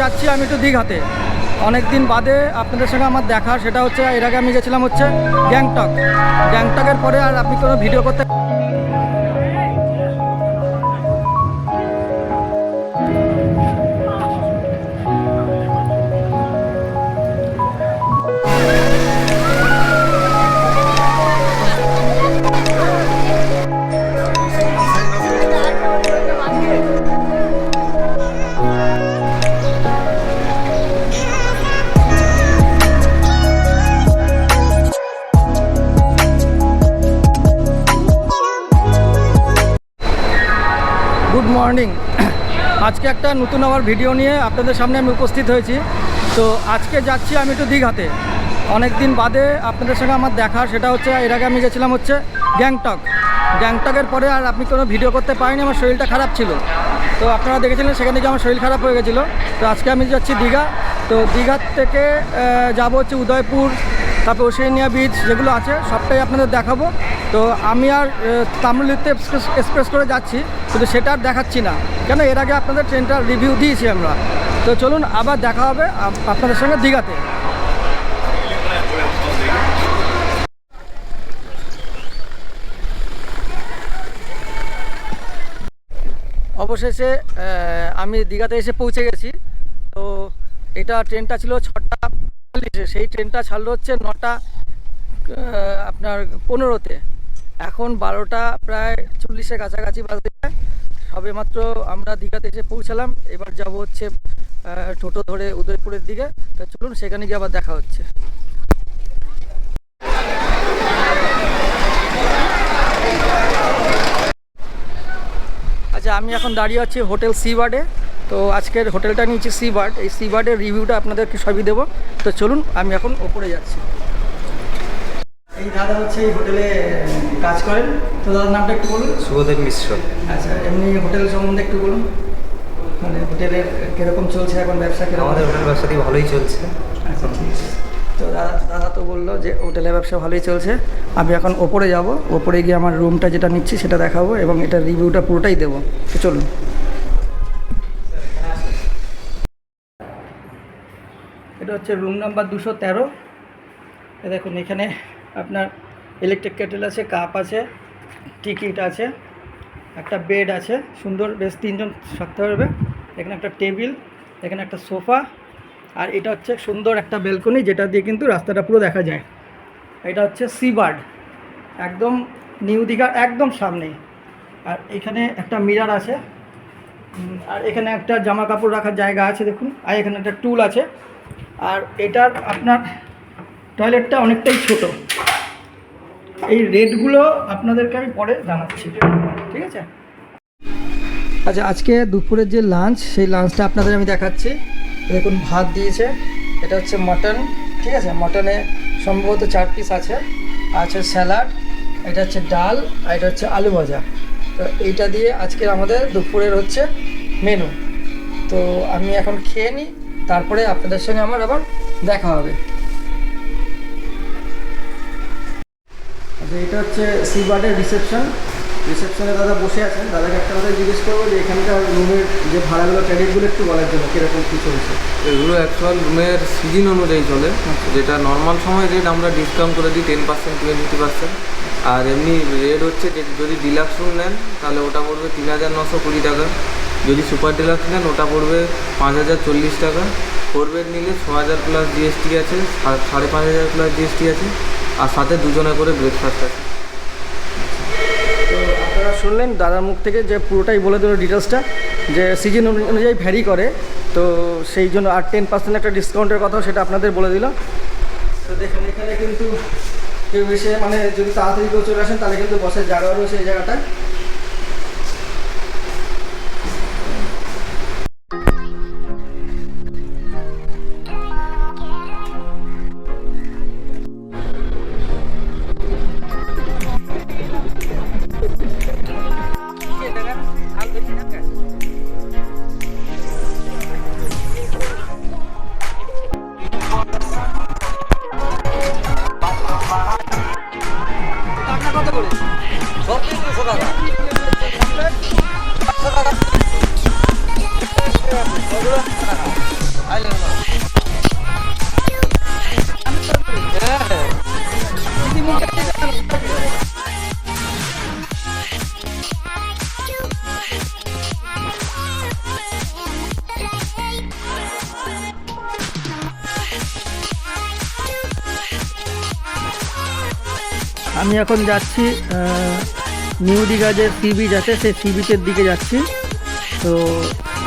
যাচ্ছি আমি একটু দীঘাতে। অনেকদিন বাদে আপনাদের সঙ্গে আমার দেখা, সেটা হচ্ছে, এর আগে আমি গেছিলাম হচ্ছে গ্যাংটক। গ্যাংটকের পরে আর আপনি কোনো ভিডিও করতে আজকে একটা নতুন আবার ভিডিও নিয়ে আপনাদের সামনে আমি উপস্থিত হয়েছি। তো আজকে যাচ্ছি আমি একটু দীঘাতে। অনেক দিন বাদে আপনাদের সঙ্গে আমার দেখা, সেটা হচ্ছে এর আগে আমি গেছিলাম হচ্ছে গ্যাংটক। গ্যাংটকের পরে আর আপনি কোনো ভিডিও করতে পারিনি আমার শরীরটা খারাপ ছিল। তো আপনারা দেখেছিলেন, সেখানে গিয়ে আমার শরীর খারাপ হয়ে গেছিল। তো আজকে আমি যাচ্ছি দীঘা। তো দীঘার থেকে যাব হচ্ছে উদয়পুর, তারপর ওশেনিয়া বিচ যেগুলো আছে, সবটাই আপনাদের দেখাবো। তো আমি আর তামিলিতে এক্সপ্রেস এক্সপ্রেস করে যাচ্ছি, কিন্তু সেটা আর দেখাচ্ছি না। কেন? এর আগে আপনাদের ট্রেনটা রিভিউ দিয়েছি আমরা। তো চলুন, আবার দেখা হবে আপনাদের সঙ্গে দীঘাতে। অবশেষে আমি দীঘাতে এসে পৌঁছে গেছি। তো এটা ট্রেনটা ছিল ছটা সেই ট্রেনটা ছাড়লো হচ্ছে নটা আপনার পনেরোতে। এখন বারোটা প্রায় চল্লিশের কাছাকাছি বাজে সবে মাত্র আমরা দীঘাতে এসে পৌঁছালাম। এবার যাব হচ্ছে টোটো ধরে উদয়পুরের দিকে। তা চলুন সেখানে গিয়ে আবার দেখা হচ্ছে। আচ্ছা আমি এখন দাঁড়িয়ে আছি হোটেল সি বার্ডে তো আজকের হোটেলটা নিয়েছি সি বার্ড এই সি বার্ডের রিভিউটা আপনাদেরকে সবই দেবো। তো চলুন, আমি এখন ওপরে যাচ্ছি। এই দাদা হচ্ছে এই হোটেলে কাজ করেন। তো দাদার নামটা একটু বলুন। শুভদেব মিশ্র। আচ্ছা এমনি হোটেল সম্বন্ধে একটু বলুন। মানে হোটেলের কীরকম চলছে এখন ব্যবসা কীরকম? আমাদের হোটেল ব্যবসাটি ভালোই চলছে। আচ্ছা ঠিক আছে। তো দাদা দাদা তো বলল যে হোটেলের ব্যবসা ভালোই চলছে। আমি এখন ওপরে যাব। ওপরে গিয়ে আমার রুমটা যেটা নিচ্ছি সেটা দেখাবো এবং এটা রিভিউটা পুরোটাই দেবো। তো চলুন। এটা হচ্ছে রুম নাম্বার দুশো তেরো। দেখুন এখানে আপনার ইলেকট্রিক কেটেল আছে কাপ আছে টিকিট আছে, একটা বেড আছে, সুন্দর বেশ তিনজন থাকতে পারবে। এখানে একটা টেবিল এখানে একটা সোফা আর এটা হচ্ছে সুন্দর একটা বেলকনি যেটা দিয়ে কিন্তু রাস্তাটা পুরো দেখা যায়। এটা হচ্ছে সি বার্ড একদম নিউ দীঘার একদম সামনেই আর এখানে একটা মিরার আছে আর এখানে একটা জামা কাপড় রাখার জায়গা আছে, দেখুন। আর এখানে একটা টুল আছে। আর এটার আপনার টয়লেটটা অনেকটাই ছোট। এই রেটগুলো আপনাদেরকে আমি পরে জানাচ্ছি। ঠিক আছে? আচ্ছা আজকে দুপুরের যে লাঞ্চ সেই লাঞ্চটা আপনাদের আমি দেখাচ্ছি। দেখুন, ভাত দিয়েছে। এটা হচ্ছে মটন ঠিক আছে? মটনে সম্ভবত চার পিস আছে। আছে স্যালাড এটা হচ্ছে ডাল, আর এটা হচ্ছে আলু ভাজা। তো এইটা দিয়ে আজকে আমাদের দুপুরের হচ্ছে মেনু তো আমি এখন খেয়ে নিই, তারপরে আপনাদের সঙ্গে আমার আবার দেখা হবে। এটা হচ্ছে সি বার্ডের রিসেপশন রিসেপশনে দাদা বসে আছেন। দাদাকে একটা কথা জিজ্ঞেস করব যে এখানকার রুমের যে ভাড়াগুলো ক্রেডিটগুলো একটু বলার জন্য কীরকম কী চলছে? এগুলো অ্যাকচুয়াল রুমের সিজন অনুযায়ী চলে। যেটা নর্মাল সময় রেট আমরা ডিসকাউন্ট করে দিই টেন পার্সেন্ট টোয়েন্টি পার্সেন্ট আর এমনি রেট হচ্ছে যদি ডিলাক্স রুম নেন, তাহলে ওটা পড়বে তিন হাজার নশো কুড়ি টাকা। যদি সুপার ডিলাক্স নেন, ওটা পড়বে পাঁচ হাজার চল্লিশ টাকা। ফোর বেড নিলে ছ হাজার প্লাস জিএসটি আছে, সাড়ে পাঁচ হাজার প্লাস জিএসটি আছে। আর সাথে দুজনে করে ব্রেকফাস্ট আছে। আপনারা শুনলেন দাদার মুখ থেকে যে পুরোটাই বলে দিল ডিটেলসটা যে সিজন অনুযায়ী ভ্যারি করে, তো সেই জন্য আর টেন পার্সেন্ট একটা ডিসকাউন্টের কথাও সেটা আপনাদের বলে দিল। তো দেখুন, এখানে কিন্তু কেউ এসে মানে যদি তাড়াতাড়ি কেউ চলে আসেন, তাহলে কিন্তু বসে জায়গা রয়েছে এই জায়গাটায়। আমি এখন যাচ্ছি নিউ দীঘা যে সি বিচ আছে সেই সি বিচের দিকে যাচ্ছি। তো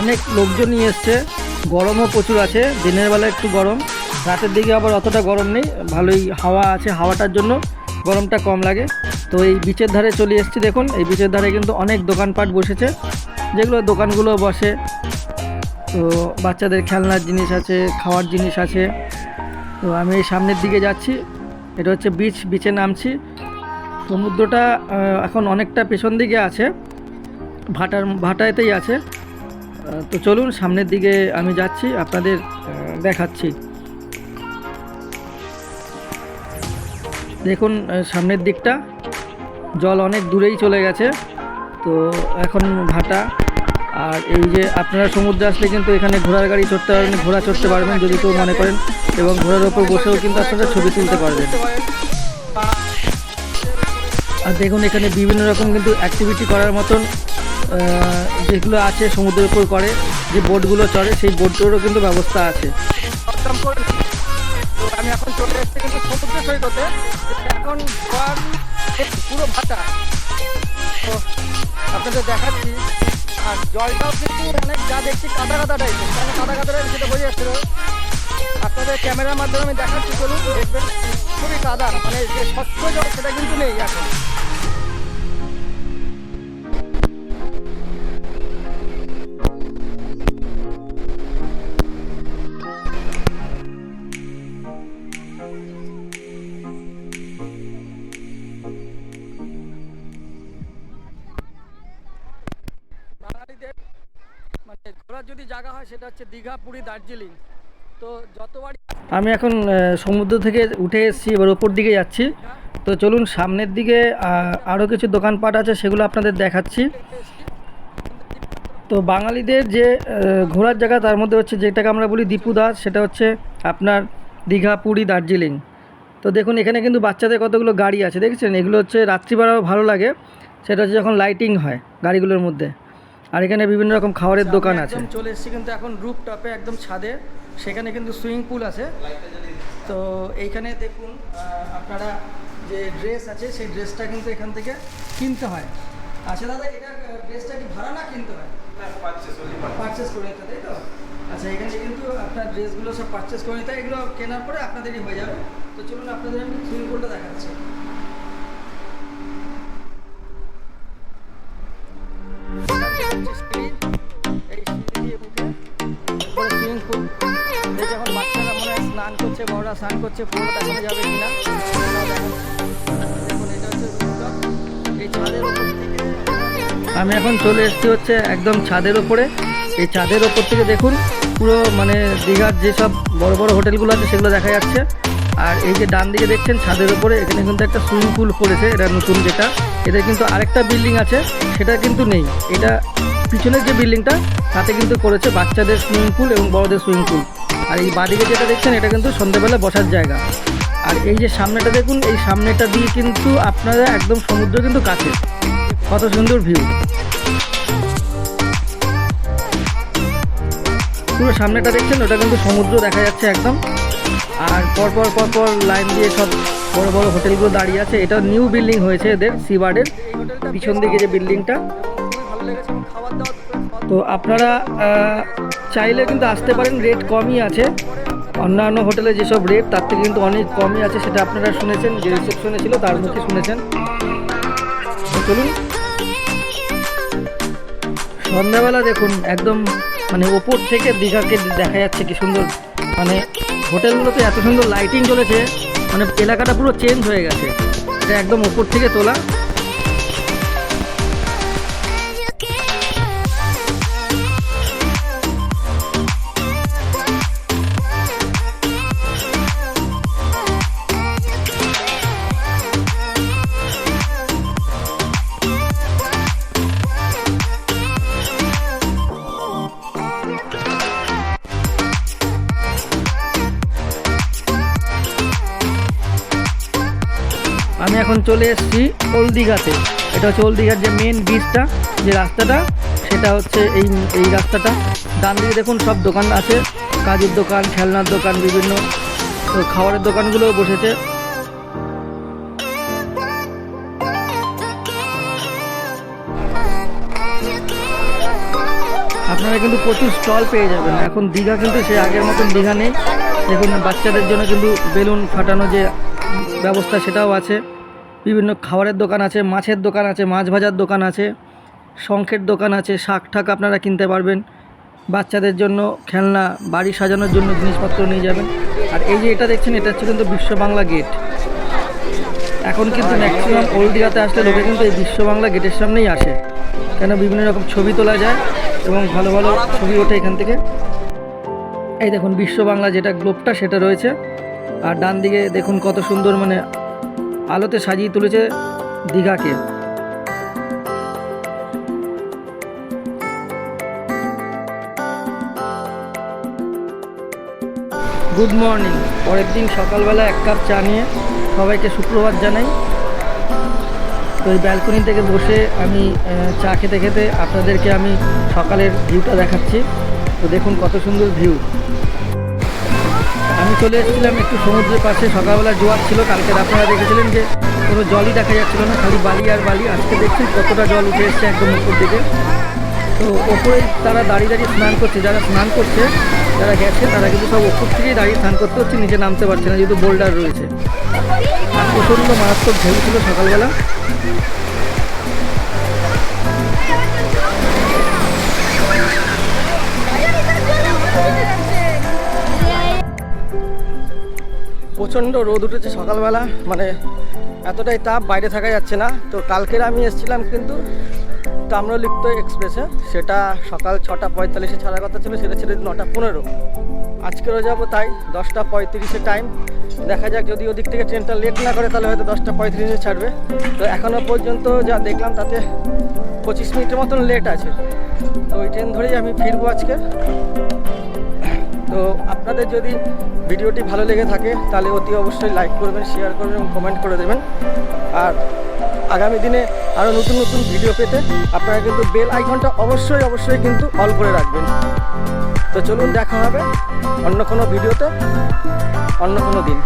অনেক লোকজনই এসছে, গরমও প্রচুর আছে, দিনের বেলা একটু গরম, রাতের দিকে আবার অতটা গরম নেই, ভালোই হাওয়া আছে হাওয়াটার জন্য, গরমটা কম লাগে। তো এই বিচের ধারে চলে এসেছি, দেখুন, এই বিচের ধারে কিন্তু অনেক দোকানপাট বসেছে, যেগুলো দোকানগুলো বসে। তো বাচ্চাদের খেলনার জিনিস আছে, খাওয়ার জিনিস আছে। তো আমি এই সামনের দিকে যাচ্ছি এটা হচ্ছে বিচ বিচে নামছি। সমুদ্রটা এখন অনেকটা পেছন দিকে আছে। ভাটার, ভাটাতেই আছে। তো চলুন, সামনের দিকে আমি যাচ্ছি, আপনাদের দেখাচ্ছি। দেখুন সামনের দিকটা। জল অনেক দূরেই চলে গেছে। তো এখন ভাটা আর এই যে আপনারা সমুদ্রে আসলে কিন্তু এখানে ঘোড়ার গাড়ি চড়তে পারবেন, ঘোড়া চড়তে পারবেন যদি কেউ মনে করেন এবং ঘোড়ার ওপর বসেও কিন্তু আপনারা ছবি তুলতে পারবেন। আর দেখুন, এখানে বিভিন্ন রকম কিন্তু অ্যাক্টিভিটি করার মতন যেগুলো আছে সমুদ্রের উপর করে, যে বোটগুলো চড়ে, সেই বোটগুলোরও কিন্তু ব্যবস্থা আছে। আপনাদের দেখাচ্ছি আর জলটাও কিন্তু অনেক যা দেখছি কাদা কাদা টাইপের মানে কাদা কাদা টাইপের সেটা বোঝা যাচ্ছিল আপনাদের ক্যামেরার মাধ্যমে আমি দেখাচ্ছি, চলুন, দেখবেন, খুবই কাদা। মানে যে স্বচ্ছ জল, সেটা কিন্তু নেই এখন। হচ্ছে দীঘা, পুরী, দার্জিলিং। তো যতবারই আমি এখন সমুদ্র থেকে উঠে এসেছি, এবার ওপর দিকে যাচ্ছি। তো চলুন সামনের দিকে আরও কিছু দোকানপাট আছে, সেগুলো আপনাদের দেখাচ্ছি। তো বাঙালিদের যে ঘোরার জায়গা, তার মধ্যে হচ্ছে যেটাকে আমরা বলি দীপুদাস সেটা হচ্ছে আপনার দীঘা, পুরী, দার্জিলিং। তো দেখুন, এখানে কিন্তু বাচ্চাদের কতগুলো গাড়ি আছে, দেখছেন? এগুলো হচ্ছে রাত্রিবেলাও ভালো লাগে। সেটা হচ্ছে যখন লাইটিং হয় গাড়িগুলোর মধ্যে। আর এখানে বিভিন্ন রকম খাবারের দোকান আছে। চলে এসেছি কিন্তু এখন রুপ টপে একদম ছাদে। সেখানে কিন্তু সুইমিং পুল আছে। তো এইখানে দেখুন আপনারা যে ড্রেস আছে সেই ড্রেসটা কিন্তু এখান থেকে কিনতে হয়। আচ্ছা দাদা এটা ড্রেসটা কি ভাড়া না কিনতে হয়? পারচেস করে নিতে তাই তো? আচ্ছা এখানে কিন্তু আপনার ড্রেসগুলো সব পারচেস করে নিতে হয় এগুলো কেনার পরে আপনাদেরই হয়ে যাবে। তো চলুন আপনাদের আমি সুইমিং পুলটা দেখাচ্ছি। বড়রা স্নান করছে পুরো দেখানো যাবে কিনা। আমি এখন চলে এসেছি হচ্ছে একদম ছাদের ওপরে এই ছাদের ওপর থেকে দেখুন, পুরো মানে দীঘার যেসব বড় বড় হোটেলগুলো আছে, সেগুলো দেখা যাচ্ছে। আর এই যে ডান দিকে দেখছেন, ছাদের ওপরে এখানে কিন্তু একটা সুইমিং পুল করেছে এটা নতুন যেটা। এদের কিন্তু আরেকটা বিল্ডিং আছে, সেটা কিন্তু নেই। এটা পিছনের যে বিল্ডিংটা, তাতে কিন্তু করেছে বাচ্চাদের সুইমিং পুল এবং বড়দের সুইমিং পুল। আর এই বাদিকে যেটা দেখছেন, এটা কিন্তু সন্ধ্যেবেলা বসার জায়গা। আর এই যে সামনেটা দেখুন, এই সামনেটা দিয়ে কিন্তু আপনারা একদম সমুদ্র কিন্তু কাছে। কত সুন্দর ভিউ পুরো সামনেটা দেখছেন, ওটা কিন্তু সমুদ্র দেখা যাচ্ছে একদম। আর পরপর পরপর লাইন দিয়ে সব বড় বড় হোটেলগুলো দাঁড়িয়ে আছে। এটা নিউ বিল্ডিং হয়েছে এদের সিবার্ডের পিছন দিকে যে বিল্ডিংটা। তো আপনারা চাইলে কিন্তু আসতে পারেন রেট কমই আছে। অন্যান্য হোটেলে যেসব রেট তার থেকে কিন্তু অনেক কমই আছে, সেটা আপনারা শুনেছেন, যে রিসেপশনে ছিল, তার মুখে শুনেছেন। চলুন। সন্ধ্যাবেলা দেখুন, একদম মানে ওপর থেকে দীঘাকে দেখা যাচ্ছে কি সুন্দর। মানে হোটেলগুলোতে এত সুন্দর লাইটিং চলেছে মানে এলাকাটা পুরো চেঞ্জ হয়ে গেছে। এটা একদম ওপর থেকে তোলা। আমি এখন চলে এসেছি ওল্ড দীঘাতে এটা হচ্ছে ওল্ড দীঘার যে মেন বীজটা যে রাস্তাটা, সেটা হচ্ছে এই এই রাস্তাটা। ডান দিকে দেখুন সব দোকান আছে, কাজের দোকান, খেলনার দোকান, বিভিন্ন খাবারের দোকানগুলোও বসেছে। আপনারা কিন্তু প্রচুর স্টল পেয়ে যাবেন। এখন দীঘা কিন্তু সেই আগের মতন দীঘা নেই। এখন বাচ্চাদের জন্য কিন্তু বেলুন ফাটানো যে ব্যবস্থা সেটাও আছে। বিভিন্ন খাবারের দোকান আছে, মাছের দোকান আছে, মাছ ভাজার দোকান আছে, শঙ্খের দোকান আছে, শাক ঠাক আপনারা কিনতে পারবেন। বাচ্চাদের জন্য খেলনা, বাড়ি সাজানোর জন্য জিনিসপত্র নিয়ে যাবেন। আর এই যে এটা দেখছেন, এটা হচ্ছে কিন্তু বিশ্ব বাংলা গেট। এখন কিন্তু ম্যাক্সিমাম ওল্ড আসলে লোকে কিন্তু এই বিশ্ব বাংলা গেটের সামনেই আসে। কেন বিভিন্ন রকম ছবি তোলা যায় এবং ভালো ভালো ছবি ওঠে এখান থেকে। এই দেখুন, বিশ্ব বাংলা যেটা গ্লোবটা সেটা রয়েছে। আর ডান দিকে দেখুন কত সুন্দর মানে আলোতে সাজিয়ে তুলেছে দীঘাকে। গুড মর্নিং পরের দিন সকালবেলা এক কাপ চা নিয়ে সবাইকে সুপ্রভাত জানাই। তো এই ব্যালকনি থেকে বসে আমি চা খেতে খেতে আপনাদেরকে আমি সকালের ভিউটা দেখাচ্ছি। তো দেখুন কত সুন্দর ভিউ চলে এসেছিলাম একটু সমুদ্রের পাশে। সকালবেলা জোয়ার ছিল, কালকে আপনারা দেখেছিলেন যে কোনো জলই দেখা যাচ্ছিল না, খালি বালি আর বালি। আজকে দেখছেন কতটা জল উঠে এসছে একদম উপর দিকে। তো ওপরেই তারা দাঁড়িয়ে দাঁড়িয়ে স্নান করছে, যারা স্নান করছে, যারা গেছে, তারা কিন্তু সব ওপর থেকেই দাঁড়িয়ে স্নান করতে হচ্ছে, নিচে নামতে পারছে না, যেহেতু বোল্ডার রয়েছে। আর প্রচণ্ড মারাত্মক ঢেউ ছিল সকালবেলা। প্রচণ্ড রোদ উঠেছে সকালবেলা মানে এতটাই তাপ বাইরে থাকা যাচ্ছে না। তো কালকের আমি এসেছিলাম কিন্তু তাম্রলিপ্ত এক্সপ্রেসে, সেটা সকাল ছটা পঁয়তাল্লিশে ছাড়ার কথা ছিল, সেটা ছিল নটা পনেরো। আজকেরও যাব তাই দশটা পঁয়ত্রিশে টাইম দেখা যাক যদি ওদিক থেকে ট্রেনটা লেট না করে, তাহলে হয়তো দশটা পঁয়ত্রিশে ছাড়বে। তো এখনও পর্যন্ত যা দেখলাম, তাতে পঁচিশ মিনিটের মতন লেট আছে। তো ওই ট্রেন ধরেই আমি ফিরবো আজকে। তো আপনাদের যদি ভিডিওটি ভালো লেগে থাকে, তাহলে অতি অবশ্যই লাইক করবেন শেয়ার করবেন এবং কমেন্ট করে দেবেন। আর আগামী দিনে আরও নতুন নতুন ভিডিও পেতে আপনারা কিন্তু বেল আইকনটা অবশ্যই অবশ্যই কিন্তু অল করে রাখবেন। তো চলুন দেখা হবে অন্য কোনো ভিডিওতে অন্য কোনো দিন।